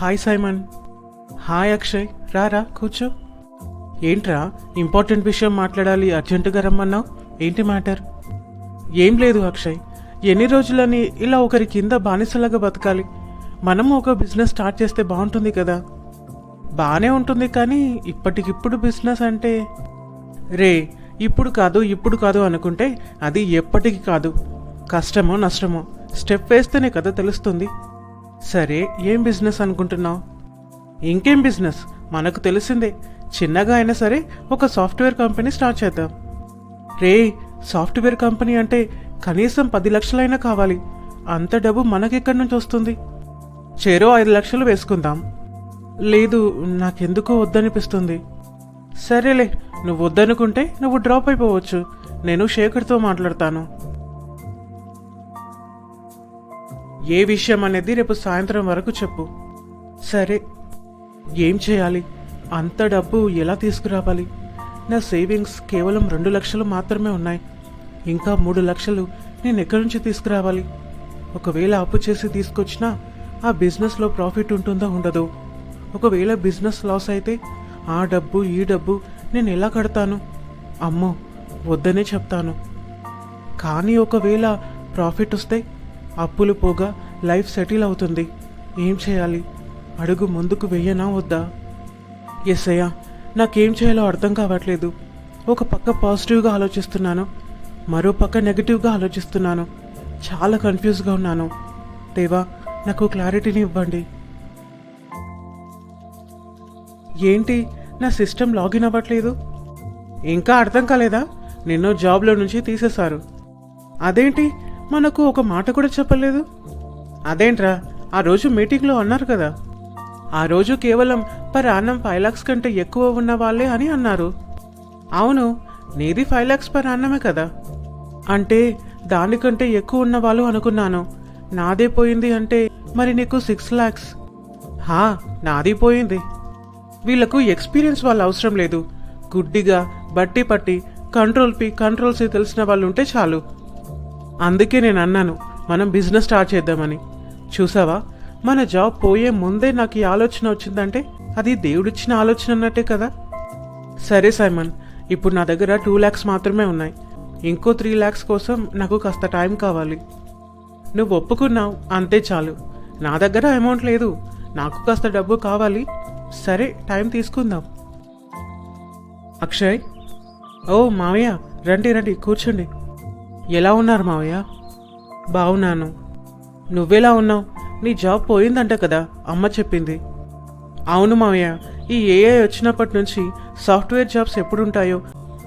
Hi Simon hi Akshay రారా కూర్చో. ఏంట్రా ఇంపార్టెంట్ విషయం మాట్లాడాలి అర్జెంటుగా రమ్మన్నావు? ఏంటి మ్యాటర్ ఏం లేదు అక్షయ్ ఎన్ని రోజులని ఇలా ఒకరి కింద బానిసలాగా బతకాలి? మనము ఒక బిజినెస్ స్టార్ట్ చేస్తే బాగుంటుంది కదా? బాగానే ఉంటుంది కానీ ఇప్పటికిప్పుడు బిజినెస్ అంటే రే ఇప్పుడు కాదు ఇప్పుడు కాదు అనుకుంటే అది ఎప్పటికి కాదు. కష్టమో నష్టమో. స్టెప్ వేస్తేనే కదా తెలుస్తుంది. సరే ఏం బిజినెస్ అనుకుంటున్నావు? ఇంకేం బిజినెస్ మనకు తెలిసిందే. చిన్నగా అయినా సరే ఒక సాఫ్ట్వేర్ కంపెనీ స్టార్ట్ చేద్దాం. రే సాఫ్ట్వేర్ కంపెనీ అంటే కనీసం పది లక్షలైనా కావాలి. అంత డబ్బు మనకెక్కడి నుంచి వస్తుంది? చేరో ఐదు లక్షలు వేసుకుందాం. లేదు నాకెందుకో వద్దనిపిస్తుంది. సరేలే నువ్వు వద్దనుకుంటే నువ్వు డ్రాప్ అయిపోవచ్చు. నేను శేఖర్తో మాట్లాడతాను. ఏ విషయం అనేది రేపు సాయంత్రం వరకు చెప్పు. సరే ఏం చేయాలి? అంత డబ్బు ఎలా తీసుకురావాలి? నా సేవింగ్స్ కేవలం రెండు లక్షలు మాత్రమే ఉన్నాయి. ఇంకా మూడు లక్షలు నేను ఎక్కడి నుంచి తీసుకురావాలి? ఒకవేళ అప్పు చేసి తీసుకొచ్చినా ఆ బిజినెస్లో ప్రాఫిట్ ఉంటుందో ఉండదు? ఒకవేళ బిజినెస్ లాస్ అయితే ఆ డబ్బు ఈ డబ్బు నేను ఎలా కడతాను? అమ్మో వద్దనే చెప్తాను. కానీ ఒకవేళ ప్రాఫిట్ వస్తే అప్పులు పోగా లైఫ్ సెటిల్ అవుతుంది. ఏం చేయాలి? అడుగు ముందుకు వెయ్యనా వద్దా? ఎస్ అయ్యా. నాకేం చేయాలో అర్థం కావట్లేదు. ఒక పక్క పాజిటివ్గా ఆలోచిస్తున్నాను. మరో పక్క నెగిటివ్గా ఆలోచిస్తున్నాను. చాలా కన్ఫ్యూజ్గా ఉన్నాను. దేవా నాకు క్లారిటీని ఇవ్వండి. ఏంటి? నా సిస్టమ్ లాగిన్ అవ్వట్లేదు? ఇంకా అర్థం కాలేదా? నిన్నో జాబ్లో నుంచి తీసేశారు. అదేంటి? మనకు ఒక మాట కూడా చెప్పలేదు. అదేంట్రా ఆ రోజు మీటింగ్లో అన్నారు కదా. ఆ రోజు కేవలం పర్ అన్నం ఫైవ్ లాక్స్ కంటే ఎక్కువ ఉన్న వాళ్ళే అని అన్నారు. అవును నీది ఫైవ్ లాక్స్ పర్ అన్నమే కదా. అంటే దానికంటే ఎక్కువ ఉన్న వాళ్ళు అనుకున్నాను. నాదే పోయింది అంటే మరి నీకు సిక్స్ లాక్స్ హా నాది పోయింది. వీళ్ళకు ఎక్స్పీరియన్స్ వాళ్ళు అవసరం లేదు. గుడ్డిగా బట్టి పట్టి కంట్రోల్ పి కంట్రోల్ సి తెలిసిన వాళ్ళు ఉంటే చాలు. అందుకే నేను అన్నాను మనం బిజినెస్ స్టార్ట్ చేద్దామని. చూసావా? మన జాబ్ పోయే ముందే నాకు ఈ ఆలోచన వచ్చిందంటే అది దేవుడిచ్చిన ఆలోచన అన్నట్టే కదా. సరే సైమన్ ఇప్పుడు నా దగ్గర టూ ల్యాక్స్ మాత్రమే ఉన్నాయి. ఇంకో త్రీ ల్యాక్స్ కోసం నాకు కాస్త టైం కావాలి. నువ్వు ఒప్పుకున్నావు అంతే చాలు. నా దగ్గర అమౌంట్ లేదు. నాకు కాస్త డబ్బు కావాలి. సరే టైం తీసుకుందాం. అక్షయ్? ఓ మావయ్య రండి రండి కూర్చోండి. ఎలా ఉన్నారు మావయ్య? బాగున్నాను. నువ్వెలా ఉన్నావు? నీ జాబ్ పోయిందంట కదా అమ్మ చెప్పింది. అవును మావయ్య ఈ ఏఐ వచ్చినప్పటి నుంచి సాఫ్ట్వేర్ జాబ్స్ ఎప్పుడు ఉంటాయో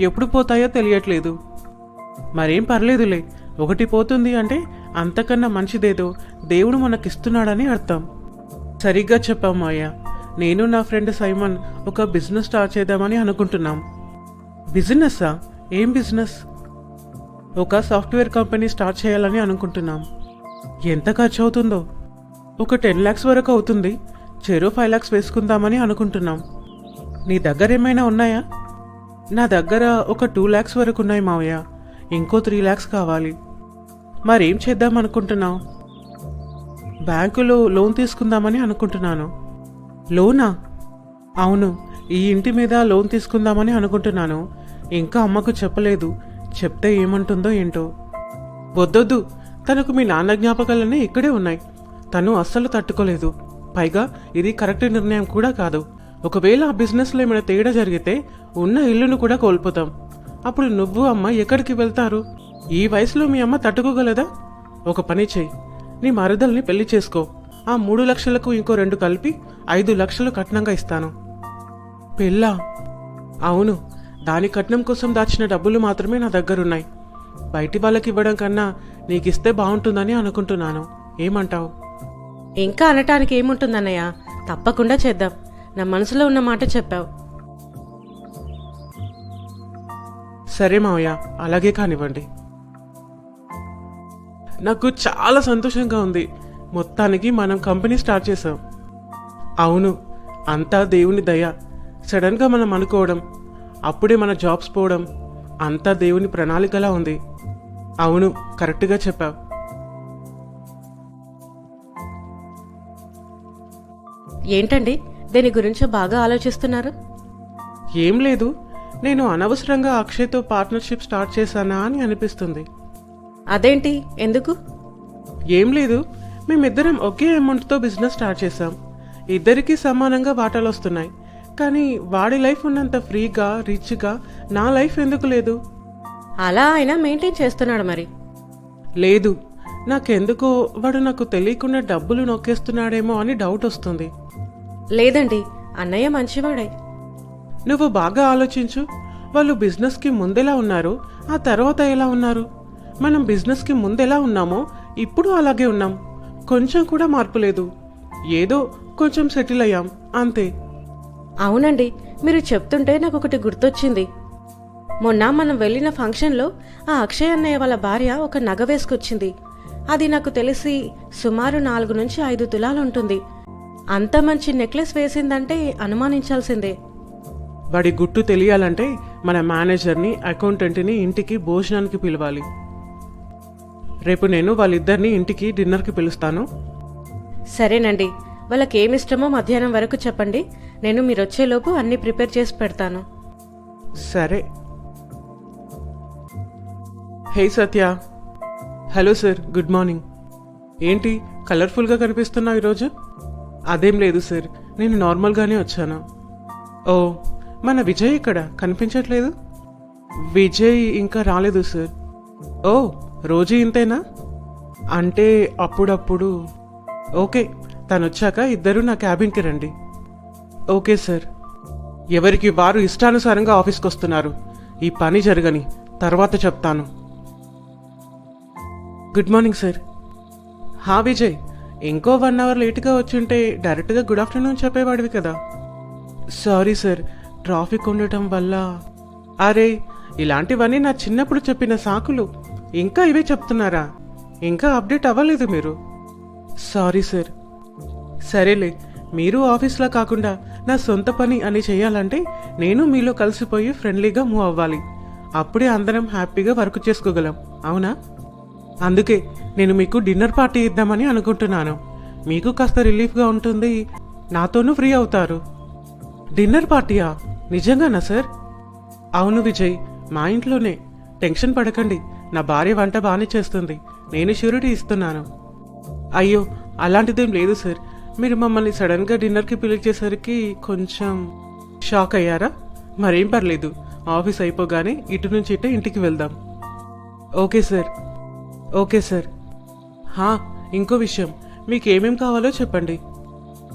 ఎప్పుడు పోతాయో తెలియట్లేదు. మరేం పర్లేదులే ఒకటి పోతుంది అంటే అంతకన్నా మంచిదేదో దేవుడు మనకిస్తున్నాడని అర్థం. సరిగ్గా చెప్పాం మావయ్య. నేను నా ఫ్రెండ్ సైమన్ ఒక బిజినెస్ స్టార్ట్ చేద్దామని అనుకుంటున్నాం. బిజినెస్సా? ఏం బిజినెస్? ఒక సాఫ్ట్వేర్ కంపెనీ స్టార్ట్ చేయాలని అనుకుంటున్నాం. ఎంత ఖర్చు అవుతుందో. ఒక టెన్ ల్యాక్స్ వరకు అవుతుంది. చెరో ఫైవ్ ల్యాక్స్ వేసుకుందామని అనుకుంటున్నాం. నీ దగ్గర ఏమైనా ఉన్నాయా? నా దగ్గర ఒక టూ ల్యాక్స్ వరకు ఉన్నాయి మావయ్య. ఇంకో త్రీ ల్యాక్స్ కావాలి. మరేం చేద్దాం అనుకుంటున్నావు? బ్యాంకులో లోన్ తీసుకుందామని అనుకుంటున్నాను. లోనా? అవును. ఈ ఇంటి మీద లోన్ తీసుకుందామని అనుకుంటున్నాను. ఇంకా అమ్మకు చెప్పలేదు. చెప్తే ఏమంటుందో ఏంటో? వద్దొద్దు. తనకు మీ నాన్న జ్ఞాపకాలన్నీ ఇక్కడే ఉన్నాయి. తను అస్సలు తట్టుకోలేదు. పైగా ఇది కరెక్ట్ నిర్ణయం కూడా కాదు. ఒకవేళ ఆ బిజినెస్లో ఏమైనా తేడా జరిగితే ఉన్న ఇల్లును కూడా కోల్పోతాం. అప్పుడు నువ్వు అమ్మ ఎక్కడికి వెళ్తారు? ఈ వయసులో మీ అమ్మ తట్టుకోగలదా? ఒక పని చెయ్యి నీ మరదల్ని పెళ్ళి చేసుకో. ఆ మూడు లక్షలకు ఇంకో రెండు కలిపి ఐదు లక్షలు కట్నంగా ఇస్తాను. పెళ్ళా? అవును. దాని కట్నం కోసం దాచిన డబ్బులు మాత్రమే నా దగ్గరున్నాయి. బయటి వాళ్ళకి ఇవ్వడం కన్నా నీకిస్తే బాగుంటుందని అనుకుంటున్నాను. ఏమంటావు? ఇంకా అనటానికి ఏముంటుందన్నయ్య? తప్పకుండా చేద్దాం. నా మనసులో ఉన్న మాట చెప్పావు. సరే మావయ్య అలాగే కానివ్వండి. నాకు చాలా సంతోషంగా ఉంది. మొత్తానికి మనం కంపెనీ స్టార్ట్ చేసాం అవును అంతా దేవుని దయ. సడన్గా మనం అనుకోవడం అప్పుడే మన జాబ్స్ పోవడం అంతా దేవుని ప్రణాళికలా ఉంది. అవును కరెక్ట్గా చెప్పావు. ఏంటండి? దీని గురించి బాగా ఆలోచిస్తున్నారు? ఏం లేదు. నేను అనవసరంగా అక్షయ్తో పార్ట్నర్షిప్ స్టార్ట్ చేశానా అని అనిపిస్తుంది. అదేంటి? ఎందుకు? ఏం లేదు. మేమిద్దరం ఒకే అమౌంట్తో బిజినెస్ స్టార్ట్ చేశాం. ఇద్దరికీ సమానంగా వాటాలు వస్తున్నాయి. కానీ వాడి లైఫ్ ఉన్నంత ఫ్రీగా రిచ్గా నా లైఫ్ ఎందుకు లేదు? అలా ఆయన మెయింటైన్ చేస్తున్నాడు మరి. లేదు. నాకెందుకో వాడు నాకు తెలియకుండా డబ్బులు నొక్కేస్తున్నాడేమో అని డౌట్ వస్తుంది. లేదండి అన్నయ్య మంచివాడే. నువ్వు బాగా ఆలోచించు. వాళ్ళు బిజినెస్కి ముందెలా ఉన్నారు ఆ తర్వాత ఎలా ఉన్నారు? మనం బిజినెస్కి ముందెలా ఉన్నామో ఇప్పుడు అలాగే ఉన్నాం. కొంచెం కూడా మార్పు లేదు. ఏదో కొంచెం సెటిల్ అయ్యాం అంతే. అవునండి మీరు చెప్తుంటే నాకు ఒకటి గుర్తొచ్చింది. మొన్న మనం వెళ్ళిన ఫంక్షన్లో ఆ అక్షయ్ అన్నయ్య వాళ్ళ భార్య ఒక నగ వేసుకొచ్చింది. అది నాకు తెలిసి సుమారు నాలుగు నుంచి ఐదు తులాలు ఉంటుంది అంత మంచి నెక్లెస్ వేసిందంటే అనుమానించాల్సిందే. వాడి గుట్టు తెలియాలంటే మన మేనేజర్ని అకౌంటెంట్ని ఇంటికి భోజనానికి పిలవాలి. రేపు నేను వాళ్ళిద్దరిని ఇంటికి డిన్నర్కి పిలుస్తాను. సరేనండి. వాళ్ళకి ఏమిష్టమో మధ్యాహ్నం వరకు చెప్పండి. నేను మీరు వచ్చేలోపు అన్ని ప్రిపేర్ చేసి పెడతాను. సరే. Hey Satya. Hello sir good morning. ఏంటి కలర్ఫుల్గా కనిపిస్తున్నావు ఈరోజు? అదేం లేదు సార్ నేను నార్మల్గానే వచ్చాను. ఓ మన విజయ్ ఇక్కడ కనిపించట్లేదు? విజయ్ ఇంకా రాలేదు సార్. ఓ రోజు ఇంతేనా? అంటే అప్పుడప్పుడు ఓకే. తను వచ్చాక ఇద్దరు నా క్యాబిన్కి రండి. Okay sir. ఎవరికి వారు ఇష్టానుసారంగా ఆఫీస్కి వస్తున్నారు ఈ పని జరగని తర్వాత చెప్తాను. Good morning sir. హా విజయ్. ఇంకో వన్ అవర్ లేట్గా వచ్చుంటే డైరెక్ట్గా గుడ్ ఆఫ్టర్నూన్ చెప్పేవాడివి కదా. Sorry sir. ట్రాఫిక్ ఉండటం వల్ల. అరే ఇలాంటివన్నీ నా చిన్నప్పుడు చెప్పిన సాకులు. ఇంకా ఇవే చెప్తున్నారా? ఇంకా అప్డేట్ అవ్వలేదు మీరు. Sorry sir. సరేలే మీరు ఆఫీస్లో కాకుండా నా సొంత పని అని చేయాలంటే నేను మీలో కలిసిపోయి ఫ్రెండ్లీగా మూవ్ అవ్వాలి. అప్పుడే అందరం హ్యాపీగా వర్క్ చేసుకోగలం అవునా? అందుకే నేను మీకు డిన్నర్ పార్టీ ఇద్దామని అనుకుంటున్నాను. మీకు కాస్త రిలీఫ్గా ఉంటుంది నాతోనూ ఫ్రీ అవుతారు. డిన్నర్ పార్టీయా? నిజంగానా సార్? అవును విజయ్ మా ఇంట్లోనే. టెన్షన్ పడకండి నా భార్య వంట బాగానే చేస్తుంది నేను షూరిటీ ఇస్తున్నాను. అయ్యో అలాంటిదేం లేదు సార్. మీరు మమ్మల్ని సడన్గా డిన్నర్కి పిలిచేసరికి కొంచెం షాక్ అయ్యారా? మరేం పర్లేదు. ఆఫీస్ అయిపోగానే ఇటు నుంచి ఇటే ఇంటికి వెళ్దాం. Okay sir. Okay sir. హా ఇంకో విషయం. మీకు ఏమేం కావాలో చెప్పండి.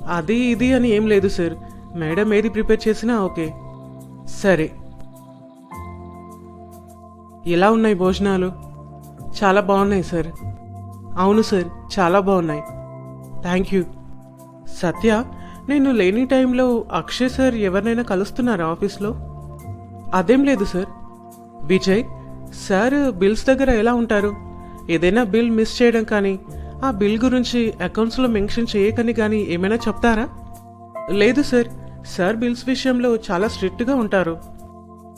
అది ఇది అని ఏం లేదు సార్. మేడం ఏది ప్రిపేర్ చేసినా ఓకే. సరే. ఎలా ఉన్నాయి భోజనాలు? చాలా బాగున్నాయి సార్. అవును సార్ చాలా బాగున్నాయి. Thank you. సత్య నేను లేని టైంలో అక్షయ్ సార్ ఎవరినైనా కలుస్తున్నారా ఆఫీస్లో? అదేం లేదు సార్. విజయ్ సార్ బిల్స్ దగ్గర ఎలా ఉంటారు? ఏదైనా బిల్ మిస్ చేయడం కానీ ఆ బిల్ గురించి అకౌంట్స్లో మెన్షన్ చేయకని కానీ ఏమైనా చెప్తారా? లేదు సార్. సార్ బిల్స్ విషయంలో చాలా స్ట్రిక్ట్గా ఉంటారు.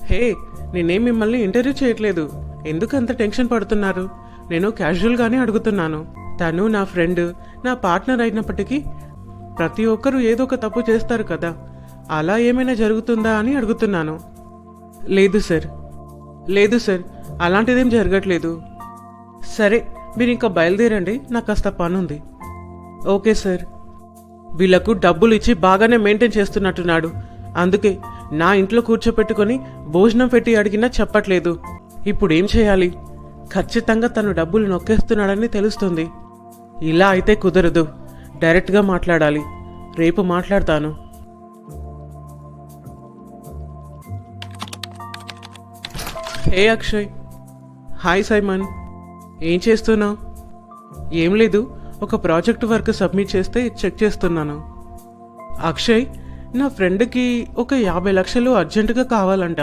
హే నేనేం మిమ్మల్ని ఇంటర్వ్యూ చేయట్లేదు. ఎందుకు అంత టెన్షన్ పడుతున్నారు? నేను క్యాజువల్గానే అడుగుతున్నాను. తను నా ఫ్రెండ్ నా పార్ట్నర్ అయినప్పటికీ ప్రతి ఒక్కరూ ఏదో ఒక తప్పు చేస్తారు కదా. అలా ఏమైనా జరుగుతుందా అని అడుగుతున్నాను. లేదు సార్. లేదు సార్. అలాంటిదేం జరగట్లేదు. సరే మీరు ఇంకా బయలుదేరండి. నాకు కాస్త పని ఉంది ఓకే సార్. వీళ్ళకు డబ్బులు ఇచ్చి బాగానే మెయింటైన్ చేస్తున్నట్టున్నాడు. అందుకే నా ఇంట్లో కూర్చోపెట్టుకొని భోజనం పెట్టి అడిగినా చెప్పట్లేదు. ఇప్పుడు ఏం చేయాలి? ఖచ్చితంగా తను డబ్బులు నొక్కేస్తున్నాడని తెలుస్తుంది. ఇలా అయితే కుదరదు. డైరెక్ట్గా మాట్లాడాలి. రేపు మాట్లాడతాను. హే అక్షయ్. Hi Simon. ఏం చేస్తున్నావు? ఏం లేదు ఒక ప్రాజెక్ట్ వర్క్ సబ్మిట్ చేస్తే చెక్ చేస్తున్నాను. అక్షయ్ నా ఫ్రెండ్కి ఒక యాభై లక్షలు అర్జెంటుగా కావాలంట.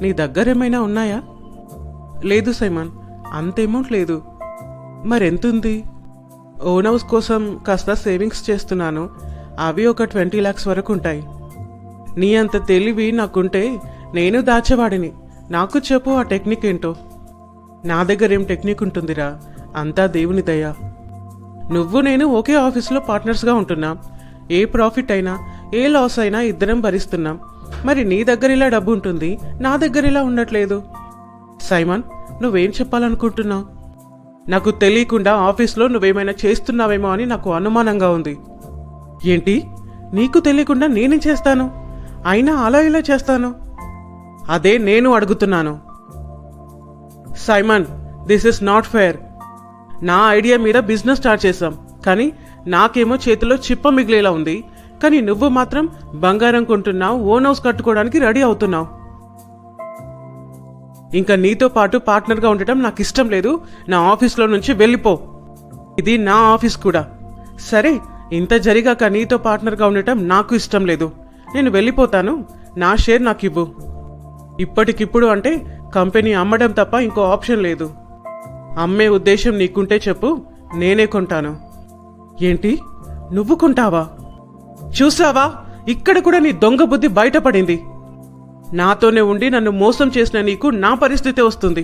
నీ దగ్గర ఏమైనా ఉన్నాయా? లేదు సైమన్ అంత అమౌంట్ లేదు. మరెంతుంది? ఓన్ హౌస్ కోసం కాస్త సేవింగ్స్ చేస్తున్నాను. అవి ఒక ట్వంటీ ల్యాక్స్ వరకు ఉంటాయి. నీ అంత తెలివి నాకుంటే నేను దాచేవాడిని. నాకు చెప్పు ఆ టెక్నిక్ ఏంటో. నా దగ్గర ఏం టెక్నిక్ ఉంటుందిరా? అంతా దేవుని దయ. నువ్వు నేను ఒకే ఆఫీస్లో పార్ట్నర్స్గా ఉంటున్నాం. ఏ ప్రాఫిట్ అయినా ఏ లాస్ అయినా ఇద్దరం భరిస్తున్నాం. మరి నీ దగ్గర ఇలా డబ్బు ఉంటుంది నా దగ్గర ఇలా ఉండట్లేదు. సైమన్ నువ్వేం చెప్పాలనుకుంటున్నావు? నాకు తెలియకుండా ఆఫీస్లో నువ్వేమైనా చేస్తున్నావేమో అని నాకు అనుమానంగా ఉంది. ఏంటి? నీకు తెలియకుండా నేనేం చేస్తాను? అయినా అలా ఇలా చేస్తాను? అదే నేను అడుగుతున్నాను. Simon this is not fair నా ఐడియా మీద బిజినెస్ స్టార్ట్ చేశాం. కానీ నాకేమో చేతిలో చిప్ప మిగిలేలా ఉంది. కానీ నువ్వు మాత్రం బంగారం కొంటున్నావు ఓన్ హౌస్ కట్టుకోవడానికి రెడీ అవుతున్నావు. ఇంకా నీతో పాటు పార్ట్నర్గా ఉండటం నాకు ఇష్టం లేదు. నా ఆఫీస్లో నుంచి వెళ్ళిపో. ఇది నా ఆఫీస్ కూడా. సరే ఇంత జరిగాక నీతో పార్ట్నర్గా ఉండటం నాకు ఇష్టం లేదు. నేను వెళ్ళిపోతాను. నా షేర్ నాకు ఇవ్వు ఇప్పటికిప్పుడు అంటే కంపెనీ అమ్మడం తప్ప ఇంకో ఆప్షన్ లేదు. అమ్మే ఉద్దేశం నీకుంటే చెప్పు నేనే కొంటాను. ఏంటి? నువ్వు కొంటావా? చూసావా? ఇక్కడ కూడా నీ దొంగ బుద్ధి బయటపడింది. నాతోనే ఉండి నన్ను మోసం చేసిన నీకు నా పరిస్థితి వస్తుంది.